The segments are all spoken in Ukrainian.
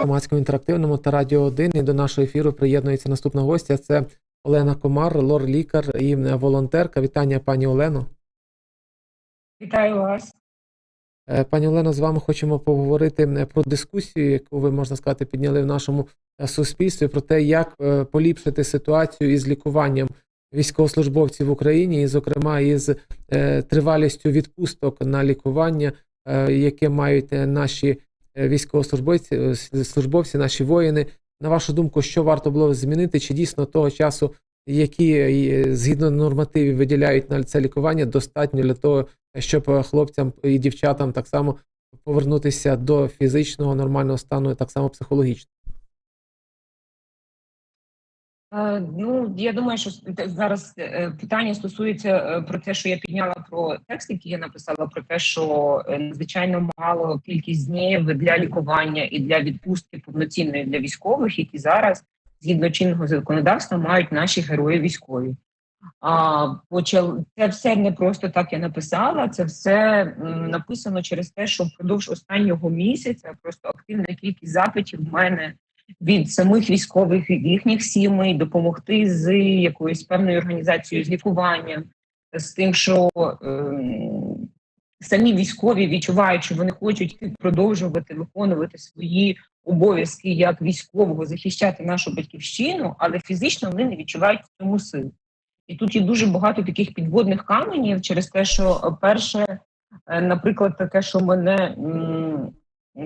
громадському інтерактивному та радіо 1. І до нашого ефіру приєднується наступна гостя. Це Олена Комар, лор-лікар і волонтерка. Вітання, пані Олено. Вітаю вас. Е, Пані Олено, з вами хочемо поговорити е, про дискусію, яку ви можна сказати підняли в нашому е, суспільстві, про те, як поліпшити ситуацію із лікуванням військовослужбовців в Україні, і, зокрема, із тривалістю відпусток на лікування, яке мають наші військовослужбовці, е, службовці, наші воїни. На вашу думку, що варто було змінити? Чи дійсно того часу, які е, згідно нормативів виділяють на це лікування, достатньо для того, щоб е, хлопцям і дівчатам так само повернутися до фізичного нормального стану, так само психологічного? Е, Ну, я думаю, що зараз е, питання стосується е, про те, що я підняла про текст, який я написала, про те, що надзвичайно мало кількість днів для лікування і для відпустки повноцінної для військових, які зараз, згідно чинного законодавства, мають наші герої військові. А почал це все не просто так я написала. Це все написано через те, що впродовж останнього місяця просто активна кількість запитів в мене від самих військових від їхніх сімей допомогти з якоюсь певною організацією з лікуванням, з тим, що ем, самі військові відчувають, що вони хочуть продовжувати виконувати свої обов'язки як військового, захищати нашу батьківщину, але фізично вони не відчувають в цьому сил. І тут є дуже багато таких підводних каменів через те, що е, перше, е, наприклад, таке, що мене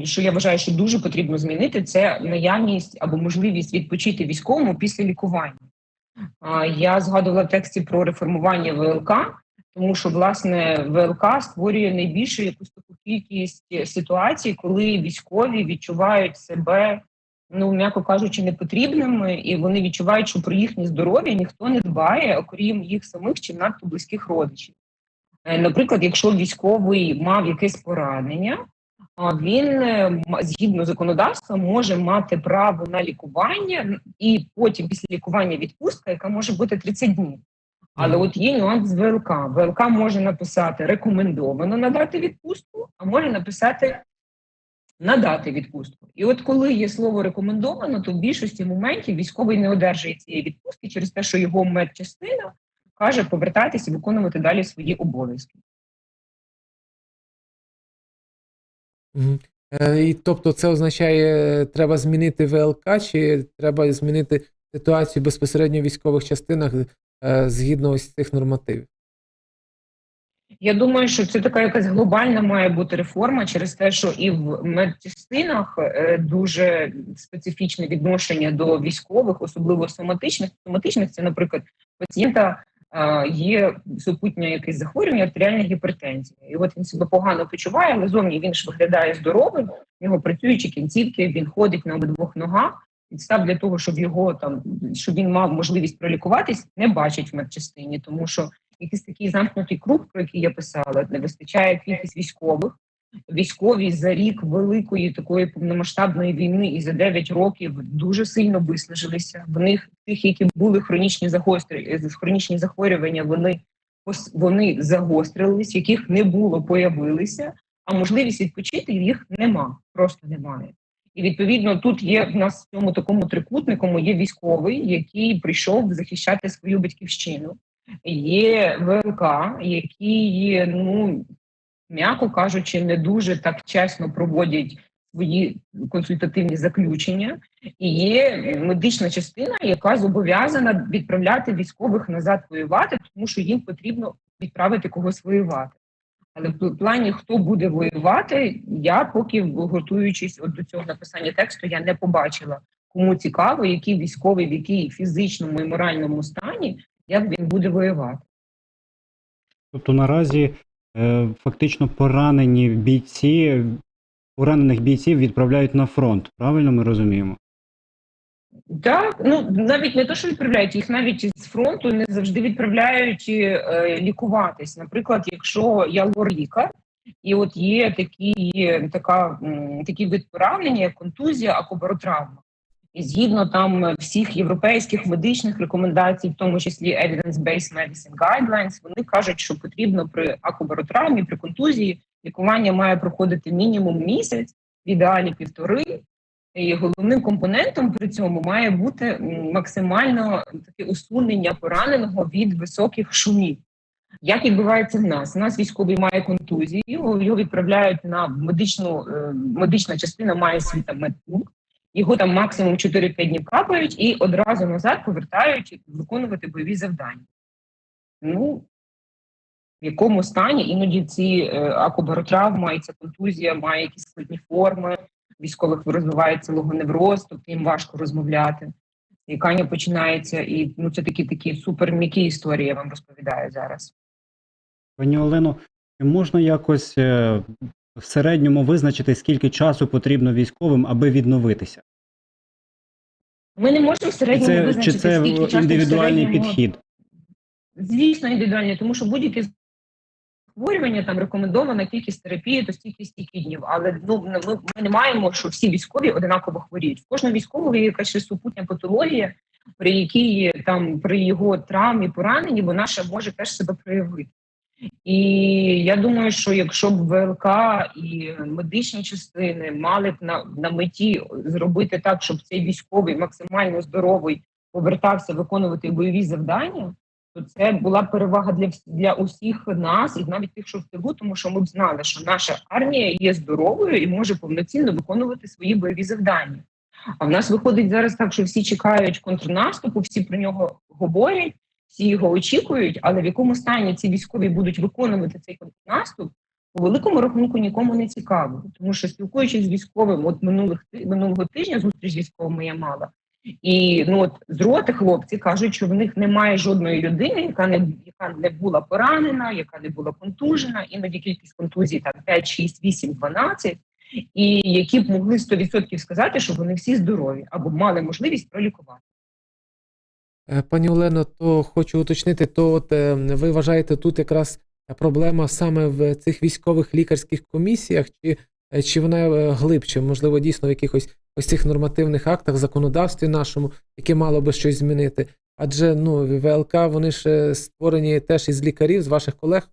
що я вважаю, що дуже потрібно змінити, це наявність або можливість відпочити військовому після лікування. Я згадувала в тексті про реформування ВЛК, тому що власне ВЛК створює найбільшу якусь таку кількість ситуацій, коли військові відчувають себе, ну м'яко кажучи, непотрібними, і вони відчувають, що про їхнє здоров'я ніхто не дбає, окрім їх самих чи надто близьких родичів. Е, Наприклад, якщо військовий мав якесь поранення, він е, згідно законодавства може мати право на лікування і потім після лікування відпустка, яка може бути 30 днів. Але от є нюанс з ВЛК. ВЛК може написати рекомендовано надати відпустку, а може написати надати відпустку. І от коли є слово рекомендовано, то в більшості моментів військовий не одержує цієї відпустки через те, що його медчастина каже повертатися і виконувати далі свої обов'язки. Е, І тобто це означає, треба змінити ВЛК, чи треба змінити ситуацію безпосередньо в військових частинах е, згідно ось цих нормативів? Я думаю, що це така якась глобальна має бути реформа через те, що і в медчастинах е, дуже специфічне відношення до військових, особливо соматичних. Соматичних це, наприклад, пацієнта є супутнє якесь захворювання, артеріальна гіпертензія. І от він себе погано почуває, але зовні він ж виглядає здоровим, в нього працюючі кінцівки, він ходить на обидвох ногах. Підстав для того, щоб його там щоб він мав можливість пролікуватись, не бачить в медчастині, тому що якийсь такий замкнутий круг, про який я писала, не вистачає кількість військових. Військові за рік великої такої повномасштабної війни і за 9 років дуже сильно виснажилися. В них тих, які були хронічні загострі, хронічні захворювання, вони вони загострились, яких не було, появилися. А можливість відпочити їх нема, просто немає. І відповідно тут є в нас в цьому такому трикутнику є військовий, який прийшов захищати свою батьківщину. Є ВЛК, які, ну м'яко кажучи, не дуже так чесно проводять свої консультативні заключення, і є медична частина, яка зобов'язана відправляти військових назад воювати, тому що їм потрібно відправити когось воювати. Але в плані хто буде воювати, я поки готуючись от до цього написання тексту, я не побачила, кому цікаво, який військовий, в якій фізичному і моральному стані, як він буде воювати. Тобто наразі фактично поранені бійці, поранених бійців відправляють на фронт. Правильно ми розуміємо? Так, ну навіть не то, що відправляють їх, навіть з фронту не завжди відправляють е, лікуватись. Наприклад, якщо я лор-лікар, і от є такі, така, м, такі вид поранення, як контузія, акубаротравма. Згідно там всіх європейських медичних рекомендацій, в тому числі Evidence-Based Medicine Guidelines, вони кажуть, що потрібно при акубаротравмі, при контузії лікування має проходити мінімум місяць, в ідеалі півтори, І головним компонентом при цьому має бути максимально таке усунення пораненого від високих шумів. Як відбувається в нас? У нас військовий має контузію, його відправляють на медичну е, медична частина має свій там медпункт, його там максимум 4-5 днів капають і одразу назад повертають виконувати бойові завдання. Ну, в якому стані іноді ці е, акубаротравма і ця контузія має якісь складні форми, військових розвивається логоневроз, тобто їм важко розмовляти. Ікання починається, і ну це такі такі супер м'які історії, я вам розповідаю зараз. Пані Олено, можна якось е, в середньому визначити, скільки часу потрібно військовим, аби відновитися? Ми не можемо в середньому це, визначити, чи це скільки часу в індивідуальний середньому- підхід? Звісно, індивідуальні, тому що будь-яке захворювання там рекомендована кількість терапії, то стільки стільки днів. Але ну ми, ми не маємо, що всі військові одинаково хворіють. В кожного військового є якась ще супутня патологія, при якій там при його травмі, пораненні вона ще може теж себе проявити. І я думаю, що якщо б ВЛК і медичні частини мали б на, на меті зробити так, щоб цей військовий максимально здоровий повертався виконувати бойові завдання, то це була б перевага для для усіх нас, і навіть тих, що в тилу, тому що ми б знали, що наша армія є здоровою і може повноцінно виконувати свої бойові завдання. А в нас виходить зараз так, що всі чекають контрнаступу, всі про нього говорять, всі його очікують, але в якому стані ці військові будуть виконувати цей контрнаступ, по великому рахунку нікому не цікаво. Тому що спілкуючись з військовим, от минулих минулого тижня зустріч з військовими я мала. І ну от з роти хлопці кажуть, що в них немає жодної людини, яка не яка не була поранена, яка не була контужена. Іноді кількість контузій там 5, 6, 8, 12, і які б могли 100% сказати, що вони всі здорові або мали можливість пролікувати. Е, Пані Олено, то хочу уточнити, то от е, ви вважаєте тут якраз проблема саме в цих військових лікарських комісіях, чи, е, чи вона глибше, можливо, дійсно в якихось ось цих нормативних актах, законодавстві нашому, яке мало би щось змінити? Адже ну, ВЛК вони ж створені теж із лікарів, з ваших колег.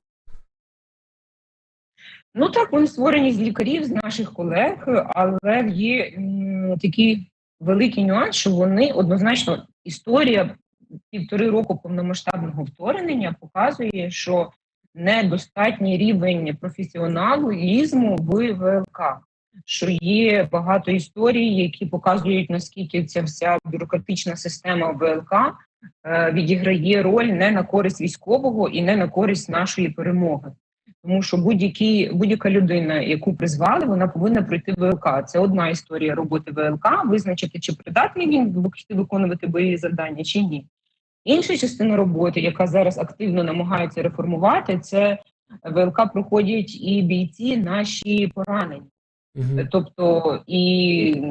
Ну так, вони створені з лікарів, з наших колег, але є м, такий великий нюанс, що вони однозначно історія півтори року повномасштабного вторгнення показує, що недостатній рівень професіоналізму в ВЛК. Що є багато історій, які показують наскільки ця вся бюрократична система ВЛК е, відіграє роль не на користь військового і не на користь нашої перемоги. Тому що будь-які будь-яка людина, яку призвали, вона повинна пройти ВЛК. Це одна історія роботи ВЛК, визначити, чи придатний він виконувати бойові завдання, чи ні. Інша частина роботи, яка зараз активно намагається реформувати, це ВЛК проходять і бійці наші поранені. Мгм. Тобто, і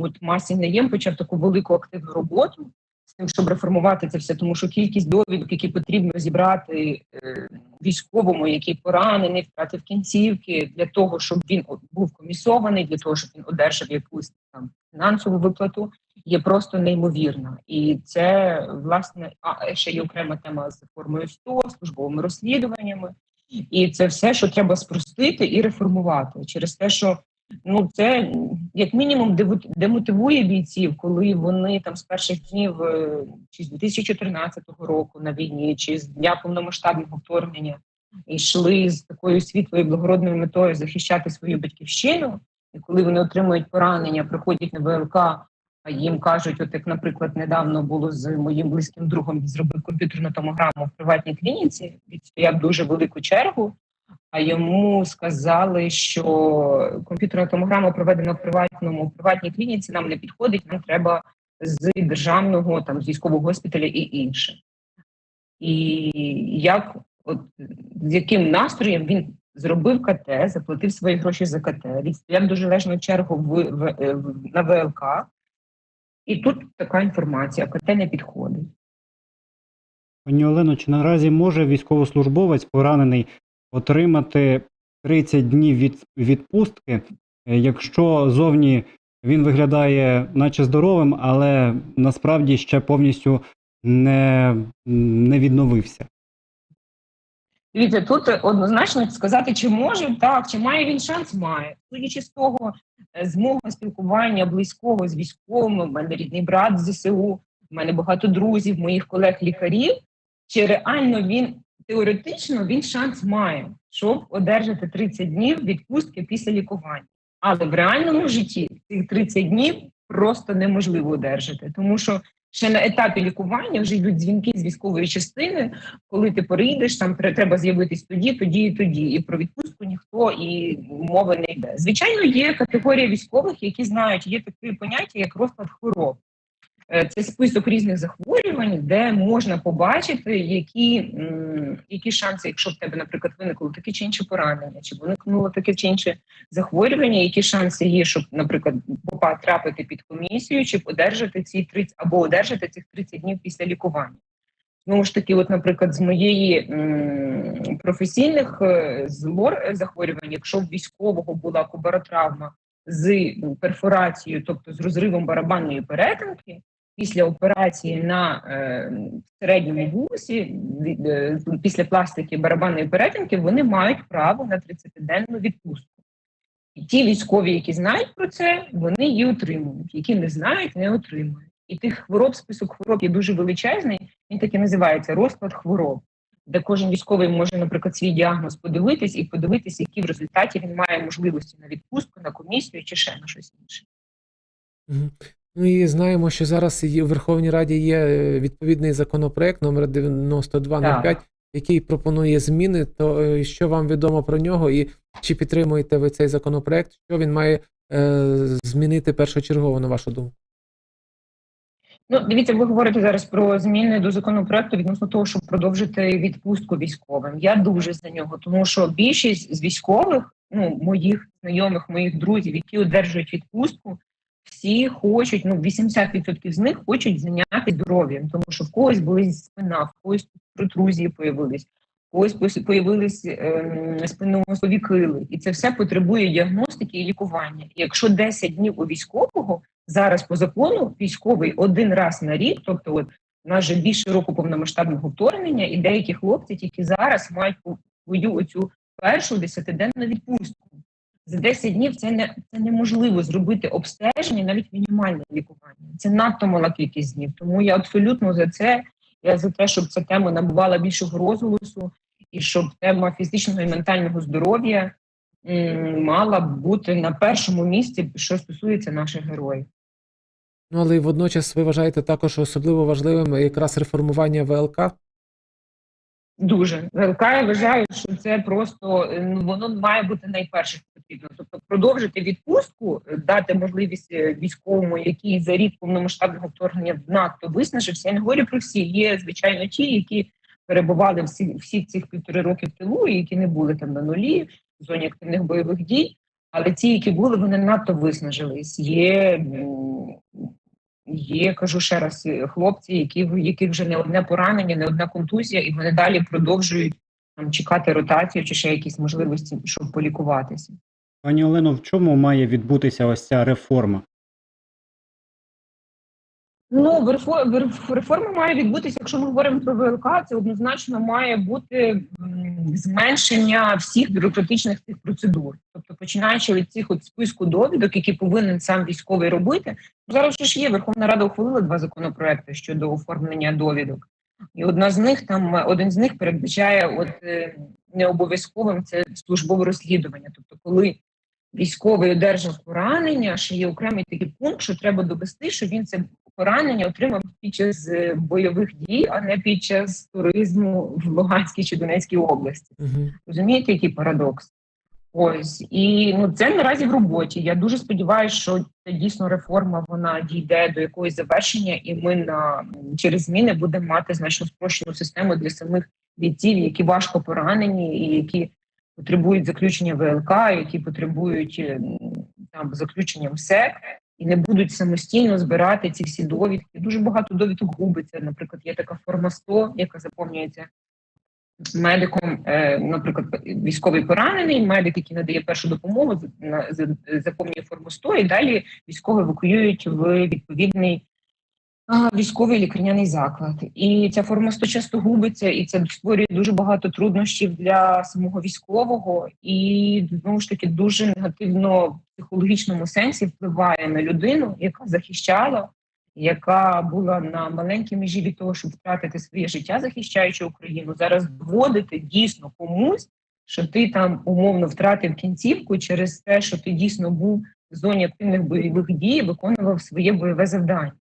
от Масі Наєм почав таку велику активну роботу з тим, щоб реформувати це все, тому що кількість довідок, які потрібно зібрати е, військовому, який поранений, втратив кінцівки, для того, щоб він був комісований, для того, щоб він одержав якусь там фінансову виплату, є просто неймовірна. І це власне а ще є окрема тема з формою 100, службовими розслідуваннями. І це все, що треба спростити і реформувати через те, що ну це як мінімум демотивує бійців, коли вони там з перших днів е, чи з 2014 року на війні, чи з дня повномасштабного вторгнення йшли з такою світлою благородною метою захищати свою батьківщину. І коли вони отримують поранення, приходять на ВЛК, а їм кажуть, от як, наприклад, недавно було з моїм близьким другом, зробив комп'ютерну томограму в приватній клініці, відстояв дуже велику чергу. А йому сказали, що комп'ютерна томограма проведена в приватному в приватній клініці нам не підходить, нам треба з державного там з військового госпіталя і інше. І як от з яким настроєм він зробив КТ, заплатив свої гроші за КТ, відстояв дуже лежну чергу в, в, е, в на ВЛК, і тут така інформація: КТ не підходить. Пані Олено, чи наразі може військовослужбовець поранений отримати 30 днів від відпустки, е, якщо зовні він виглядає наче здоровим, але насправді ще повністю не, не відновився? Дивіться, тут однозначно сказати, чи може так, чи має він шанс, має. Судячи з того, е, з мого спілкування близького з військовими, в мене рідний брат з ЗСУ, в мене багато друзів, моїх колег-лікарів. Чи реально він теоретично він шанс має, щоб одержати 30 днів відпустки після лікування. Але в реальному житті цих 30 днів просто неможливо одержати, тому що ще на етапі лікування вже йдуть дзвінки з військової частини, коли ти перейдеш, там треба з'явитись тоді, тоді і тоді. І про відпустку ніхто і мови не йде. Звичайно, є категорія військових, які знають, є таке поняття, як розклад хвороб. Е, Це список різних захворювань, де можна побачити, які, які шанси, якщо в тебе, наприклад, виникло таке чи інше поранення, чи виникнуло таке чи інше захворювання, які шанси є, щоб, наприклад, потрапити під комісію, чи одержати ці 30, або одержати цих 30 днів після лікування. Знову ж таки, от, наприклад, з моєї м, професійних е, з захворювань, якщо в військового була кубаротравма з перфорацією, тобто з розривом барабанної перетинки, після операції на е, середньому вусі, е, після пластики барабанної перетинки, вони мають право на 30-денну відпустку. І ті військові, які знають про це, вони її отримують. Які не знають, не отримують. І тих хвороб, список хвороб є дуже величезний. Він так і називається розклад хвороб, де кожен військовий може, наприклад, свій діагноз подивитись і подивитись, які в результаті він має можливості на відпустку, на комісію чи ще на щось інше. Ну і знаємо, що зараз у Верховній Раді є е, відповідний законопроект номер 9205, який пропонує зміни. То е, що вам відомо про нього, і чи підтримуєте ви цей законопроект? Що він має е, змінити першочергово, на вашу думку? Ну, дивіться, ви говорите зараз про зміни до законопроекту відносно того, щоб продовжити відпустку військовим. Я дуже за нього, тому що більшість з військових, ну моїх знайомих, моїх друзів, які одержують відпустку, всі хочуть, ну 80% з них хочуть зайнятися здоров'ям, тому що в когось були спина, в когось протрузії появились, в когось появились ем, спинномозкові кили, і це все потребує діагностики і лікування. І якщо 10 днів у військового зараз по закону військовий один раз на рік, тобто, от нас вже більше року повномасштабного вторгнення, і деякі хлопці тільки зараз мають свою оцю першу десятиденну відпустку. За 10 днів це не це неможливо зробити обстеження, навіть мінімальне лікування. Це надто мала кількість днів. Тому я абсолютно за це. Я за те, щоб ця тема набувала більшого розголосу, і щоб тема фізичного і ментального здоров'я мала бути на першому місці, що стосується наших героїв. Ну але й водночас ви вважаєте також особливо важливим якраз реформування ВЛК? Дуже ВЛК я вважаю, що це просто е, ну, воно має бути найперше потрібно. Тобто продовжити відпустку, е, дати можливість е, військовому, який за рік повномасштабного вторгнення надто виснажився. Я не говорю про всі. Є звичайно ті, які перебували всі всі цих півтори роки в тилу, і які не були там на нулі в зоні активних бойових дій. Але ті, які були, вони надто виснажились. Є Є, кажу ще раз, е, хлопці, які в яких вже не одне поранення, не одна контузія, і вони далі продовжують там чекати ротацію чи ще якісь можливості, щоб полікуватися. Пані Олено, в чому має відбутися ось ця реформа? Ну, реформа має відбутися, якщо ми говоримо про ВЛК, це однозначно має бути зменшення всіх бюрократичних цих процедур. Тобто, починаючи від цих от списку довідок, які повинен сам військовий робити. Зараз ж є Верховна Рада ухвалила два законопроекти щодо оформлення довідок, і одна з них там один з них передбачає от е, необов'язковим це службове розслідування. Тобто, коли військовий одержав поранення, ще є окремий такий пункт, що треба довести, що він це поранення отримав під час е, бойових дій, а не під час туризму в Луганській чи Донецькій області. Угу. Розумієте, який парадокс? Ось і ну це наразі в роботі. Я дуже сподіваюся, що дійсно реформа вона дійде до якогось завершення, і ми на через зміни будемо мати значно спрощену систему для самих бійців, які важко поранені, і які потребують заключення ВЛК, які потребують е, там заключення МСЕК, і не будуть самостійно збирати ці всі довідки. Дуже багато довідок губиться. Наприклад, є така форма 100, яка заповнюється медиком, е, наприклад, військовий поранений, медик, який надає першу допомогу, заповнює форму 100, і далі військовий евакуюють в відповідний військовий лікарняний заклад. І ця форма 100 часто губиться, і це створює дуже багато труднощів для самого військового, і знову ж таки дуже негативно в психологічному сенсі впливає на людину, яка захищала, яка була на маленькій межі від того, щоб втратити своє життя, захищаючи Україну, зараз доводити дійсно комусь, що ти там умовно втратив кінцівку через те, що ти дійсно був в зоні активних бойових дій, виконував своє бойове завдання.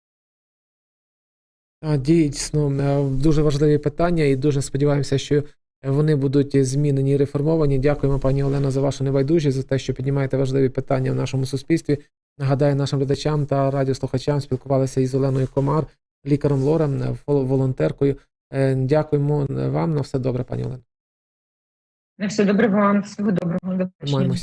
Дійсно, е, дуже важливі питання, і дуже сподіваємося, що вони будуть змінені і реформовані. Дякуємо, пані Олено, за вашу невайдужість, за те, що піднімаєте важливі питання в нашому суспільстві. Нагадаю, нашим глядачам та радіослухачам спілкувалися із Оленою Комар, лікарем лорем, е, волонтеркою. Е, Дякуємо вам на все добре, пані Олено. На все добре вам, всього доброго. Тримаємося.